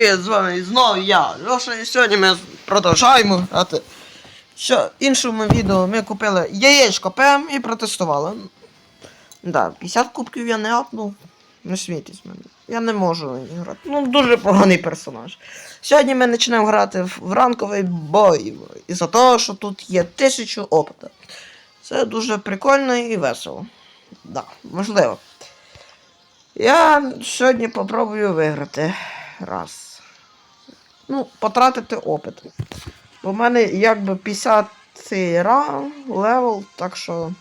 З вами знову я, Льоша, і сьогодні ми продовжаємо грати. В іншому відео ми купили яєчко ПМ і протестували. Да, 50 кубків я не апнув. Не смійтесь мене. Я не можу грати. Ну, дуже поганий персонаж. Сьогодні ми почнемо грати в, ранковий бой. Із-за того, що тут є тисячу опита. Це дуже прикольно і весело. Да, можливо. Я сьогодні попробую виграти. Раз. Ну, потратити опит. У мене якби 50 раунд, левел, так що.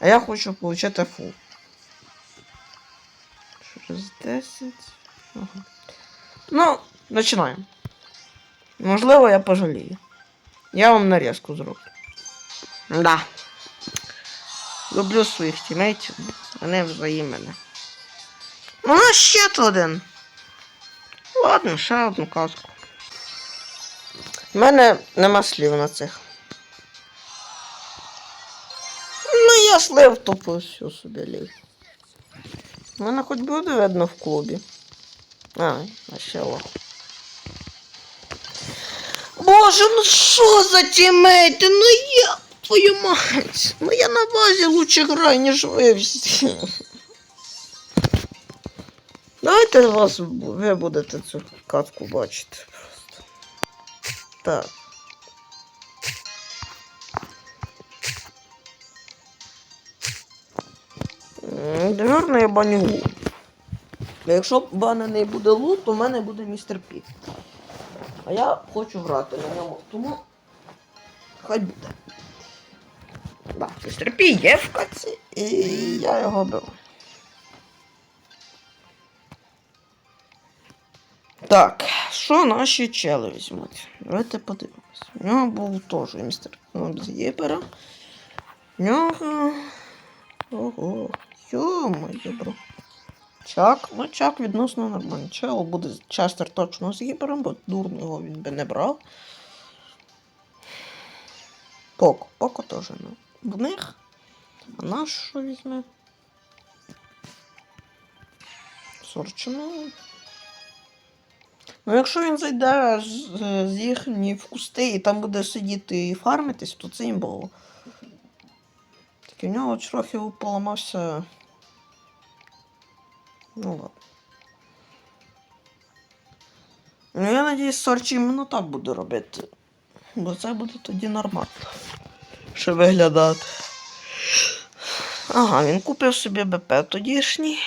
А я хочу отримати фул. Через 10. Ага. Ну, починаємо. Можливо, я пожалію. Я вам нарізку зроблю. Да. Люблю своїх тімейтів. Вони взаємні. Ну, ще тут один. Ладно, ще одну казку. У мене нема слів на цих. Ну, я слив тупо всю собі лів. У мене хоч буде видно в клубі. А, а ще лох. Боже, ну що за тімейти? Ну я твою мать. Ну я на базі лучше граю, ніж ви всі. Давайте вас ви будете цю катку бачити просто. Так. Наверно, баню. Якщо банений буде лут, то в мене буде містер Пі. А я хочу грати на ньому, тому хай буде. Да, містер Пі є в каці, і я його беру. Так, що наші чели візьмуть? Давайте подивимось. У нього був теж містер Єпера. В нього. Ого. Йо-моє, бро. Чак, ну чак відносно нормальний. Чел буде частер точно з Єпером, бо дурного він би не брав. Поко, Поко теж ну. В них. А наш що візьме? Сорчину. Ну, якщо він зайде з, їхні в кусти і там буде сидіти і фармитись, то це імбово. Тільки в нього трохи поламався. Ну ладно. Ну я надіюсь, Сорчі іменно так буде робити. Бо це буде тоді нормально. Що виглядати. Ага, він купив собі БП тодішній.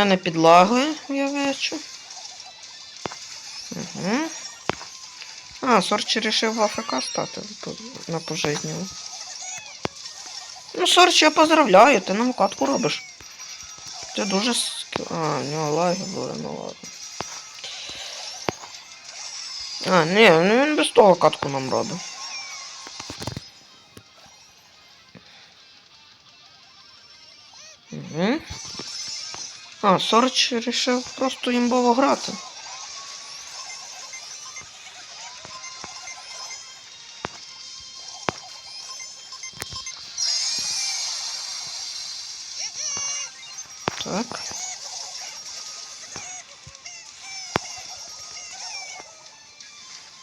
Мене підлагою, я бачу. Угу. А, Сорчі рішив в АФК стати на пожизненно. Ну, Сорчі, я поздравляю, ти нам катку робиш. Ти дуже. А, в нього лаги були, ну ладно. А, ні, ну він без того катку нам робить. А, Сорч вирішив просто імбово грати. Так.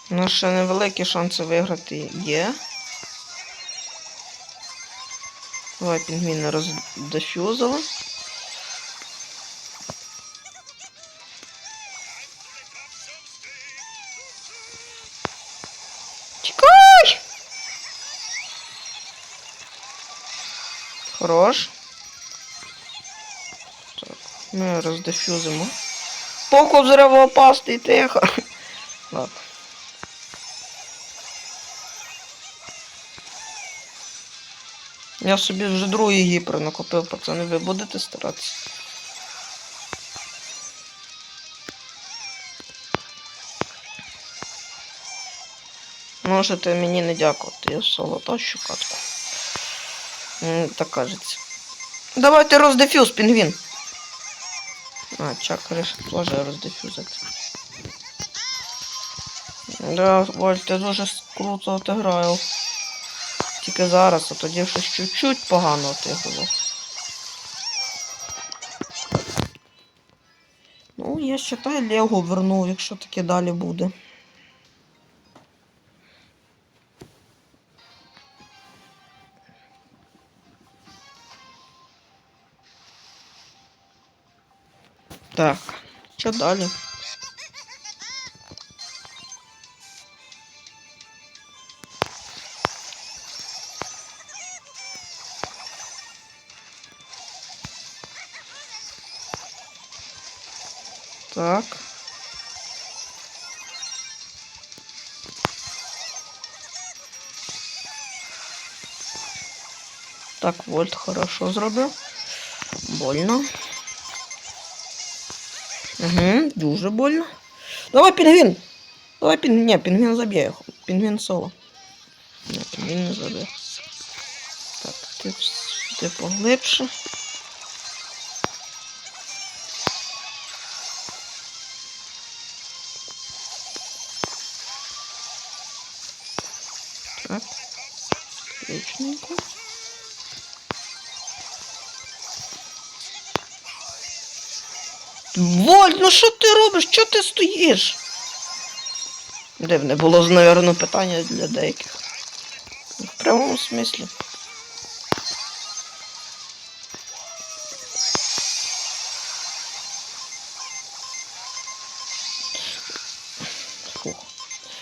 У ще невеликі шанси виграти є. Давай пінгвіни роздефюзили. Тікай! Хорош. Так, ми роздефюзимо. Поку взривоопасний, тихо. Ладно. Я собі вже другий гіпер накопив, пацани, ви будете старатися? Можете мені не дякувати, я соло тащу катку. Так кажеться. Давайте роздефюз, пінгвін. А, чак решить теж роздефюзити. Да, Валь, ти дуже круто отиграв. Тільки зараз, а тоді щось чуть-чуть погано ти. Ну, я вважаю, Лего вернув, якщо таке далі буде. Так, що далі? Так. Так, вольт хорошо зробив. Больно. Угу, дуже больно. Давай, пінгвін! Давай пінгвін. Ні, пінгвін заб'є його. Пінгвін соло. Ні, пінгвін не заб'є. Так, ти, ти поглибше. Так. Отличненько. Воль, ну що ти робиш? Чого ти стоїш? Дивне було, напевно, питання для деяких. В прямому смислі.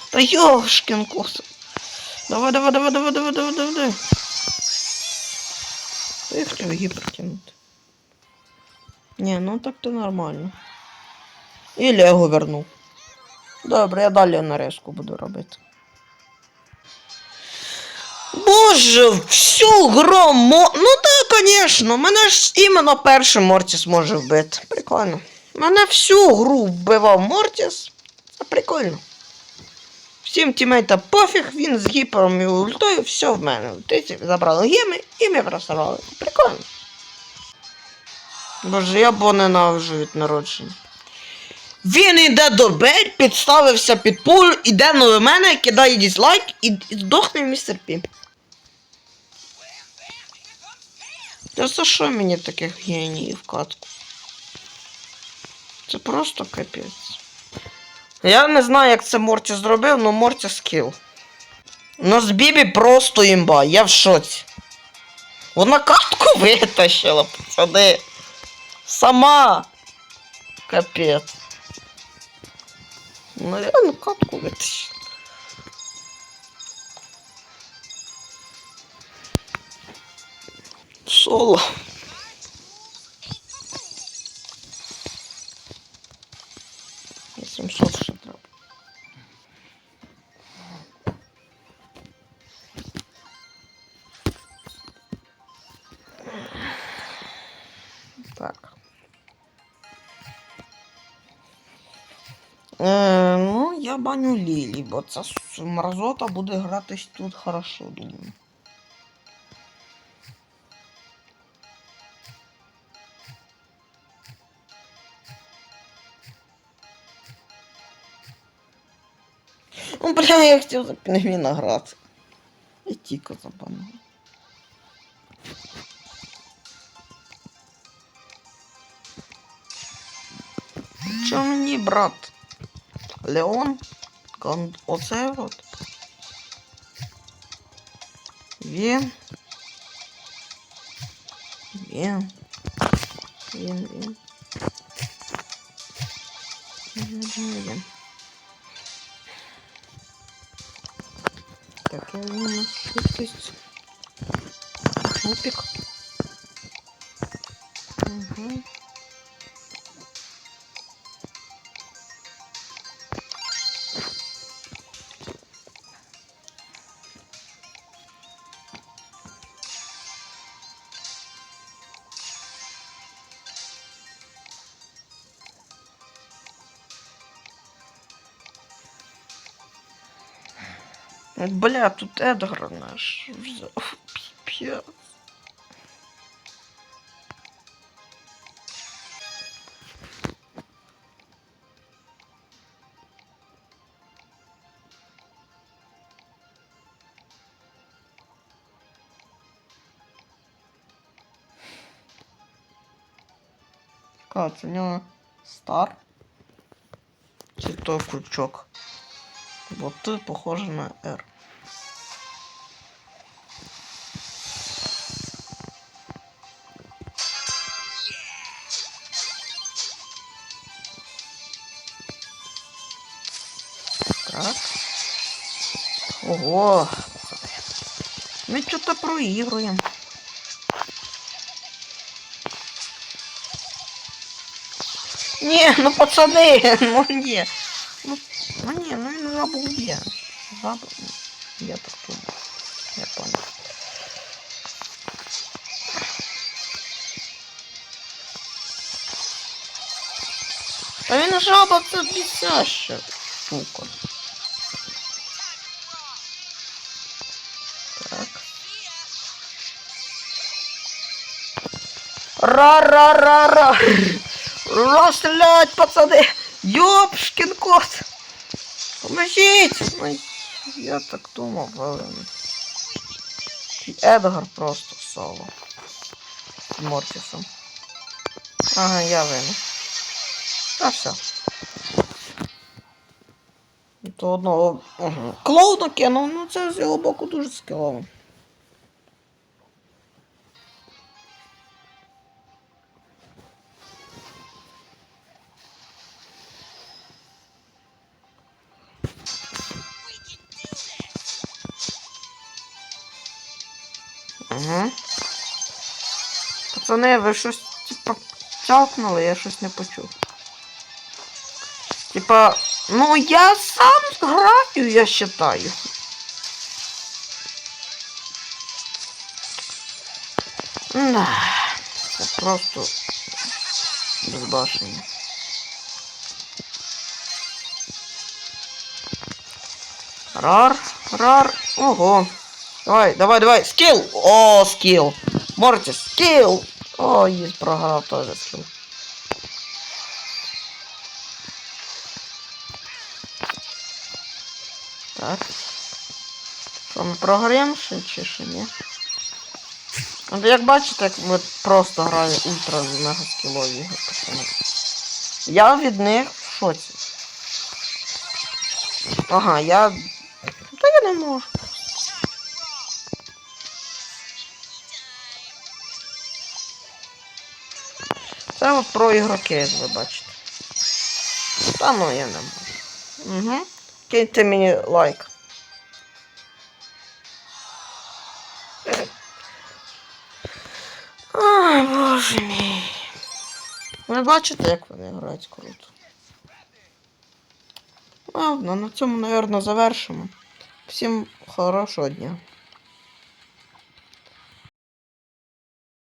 Та йошкін кос. Давай, давай, давай, давай, давай, давай, давай, давай. Та я хотів гіпер тягнути. Ні, ну так то нормально. І Лего вернув. Добре, я далі нарезку буду робити. Боже, всю гру мо... Ну так, звісно, мене ж іменно перший Мортіс може вбити. Прикольно. Мене всю гру вбивав Мортіс. Це прикольно. Всім тімейтам пофіг, він з гіпером і ультою, все в мене. Ти забрали геми і ми просрали. Прикольно. Боже, я бо ненавижу від народження. Він іде до Бель, підставився під пулю, іде на мене, кидає дізлайк і здохне в містер Пі. Та за що мені таких геніїв катку? Це просто капець. Я не знаю, як це Морті зробив, але Морті скіл. Ну з Бібі просто імба, я в шоці. Вона катку витащила, пацани. Сама. Капець. Ну реально катку витащила. Соло. Я 700. Так. Е, ну, я баню Лілі, бо ця мразота буде гратись тут хорошо, думаю. Ну, бля, я хотів за пінгвіна грати. І тільки забанив. Чо мені, брат? Леон? Кон... Оце от. Він. Він. Він, він. Він, він, він. Так, я у нас швидкість. Опік. Угу. Бля, тут Эдгар наш взяв. Пипец. А, у нього стар. Чи крючок. Вот ты похоже на R. Так. Ого. Ми что-то проігруємо. Ні, ну пацани, ну ні. Ну, ну ні, ну він жабу уб'є. Жабу. Я так думаю. Я понял. Та він жаба це бісяща штука. Ра-ра-ра-ра! Розстрілять, пацани! Йопшкін кот! Поможіть! Ну, я так думав, але... Едгар просто соло. З Мортісом. Ага, я винен. Та все. То одного клоуна кинув, ну це з його боку дуже скілово. Ага. Пацани, ви щось типа тявкнули, я щось не почув. Типа, ну я сам граю, я считаю. Да, це просто безбашення. Рар, рар, ого. Давай, давай, давай, скилл! О, скилл! Мортис, скилл! О, есть програв тоже скилл. Так. Що, ми програємо ще чи ще ні? От як бачите, як ми просто граємо ультра мега скілові пацани. Я від них в шоці. Ага, я. Та я не можу. Це от про ігроки, як ви бачите. Та ну я не можу. Угу. Киньте мені лайк. Ай, боже мій. Ви бачите, як вони грають круто. Ладно, на цьому, мабуть, завершимо. Всім хорошого дня.